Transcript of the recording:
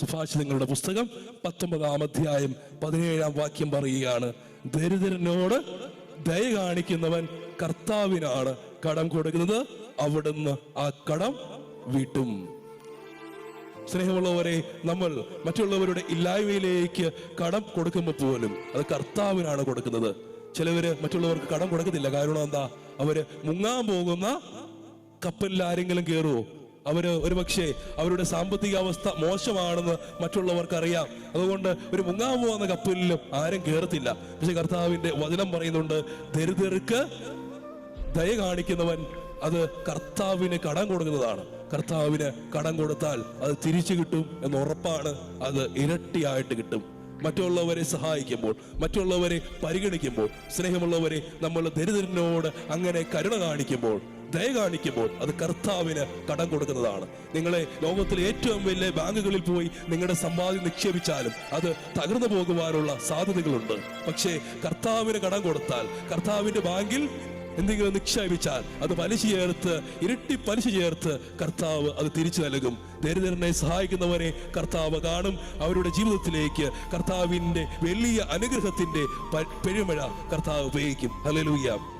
സുഭാഷിതങ്ങളുടെ പുസ്തകം പത്തൊമ്പതാം അധ്യായം പതിനേഴാം വാക്യം പറയുകയാണ്. ദരിദ്രനോട് ദയ കാണിക്കുന്നവൻ കർത്താവിനാണ് കടം കൊടുക്കുന്നത്. അവിടുന്ന് ആ കടം വീട്ടും. സ്നേഹമുള്ളവരെ നമ്മൾ മറ്റുള്ളവരുടെ ഇല്ലായ്മയിലേക്ക് കടം കൊടുക്കുമ്പോൾ പോലും അത് കർത്താവിനാണ് കൊടുക്കുന്നത്. ചിലവര് മറ്റുള്ളവർക്ക് കടം കൊടുക്കത്തില്ല. കാരണം എന്താ? അവർ മുങ്ങാൻ പോകുന്ന കപ്പലിൽ ആരെങ്കിലും കയറുമോ അവർ ഒരുപക്ഷെ അവരുടെ സാമ്പത്തിക അവസ്ഥ മോശമാണെന്ന് മറ്റുള്ളവർക്കറിയാം. അതുകൊണ്ട് ഒരു മുങ്ങാൻ എന്ന കപ്പലിലും ആരും കയറത്തില്ല പക്ഷെ കർത്താവിന്റെ വചനം പറയുന്നുണ്ട് ദരിദ്രർക്ക് ദയ കാണിക്കുന്നവൻ അത് കർത്താവിന് കടം കൊടുക്കുന്നതാണ്. കർത്താവിന് കടം കൊടുത്താൽ അത് തിരിച്ചു കിട്ടും എന്ന് ഉറപ്പാണ്. അത് ഇരട്ടിയായിട്ട് കിട്ടും. മറ്റുള്ളവരെ സഹായിക്കുമ്പോൾ മറ്റുള്ളവരെ പരിഗണിക്കുമ്പോൾ സ്നേഹമുള്ളവരെ നമ്മൾ ദരിദ്രനോട് അങ്ങനെ കരുണ കാണിക്കുമ്പോൾ ദയ കാണിക്കുമ്പോൾ അത് കർത്താവിന് കടം കൊടുക്കുന്നതാണ്. നിങ്ങളെ ലോകത്തിലെ ഏറ്റവും വലിയ ബാങ്കുകളിൽ പോയി നിങ്ങളുടെ സമ്പാദ്യം നിക്ഷേപിച്ചാലും അത് തകർന്നു പോകുവാനുള്ള സാധ്യതകളുണ്ട്. പക്ഷേ കർത്താവിന് കടം കൊടുത്താൽ കർത്താവിന്റെ ബാങ്കിൽ എന്തെങ്കിലും നിക്ഷേപിച്ചാൽ അത് പലിശ ചേർത്ത് ഇരട്ടി പലിശ ചേർത്ത് കർത്താവ് അത് തിരിച്ചു നൽകും. ദരിദ്രനെ സഹായിക്കുന്നവരെ കർത്താവ് കാണും. അവരുടെ ജീവിതത്തിലേക്ക് കർത്താവിന്റെ വലിയ അനുഗ്രഹത്തിന്റെ പെരുമഴ കർത്താവ് ഉപയോഗിക്കും. ഹല്ലേലൂയ.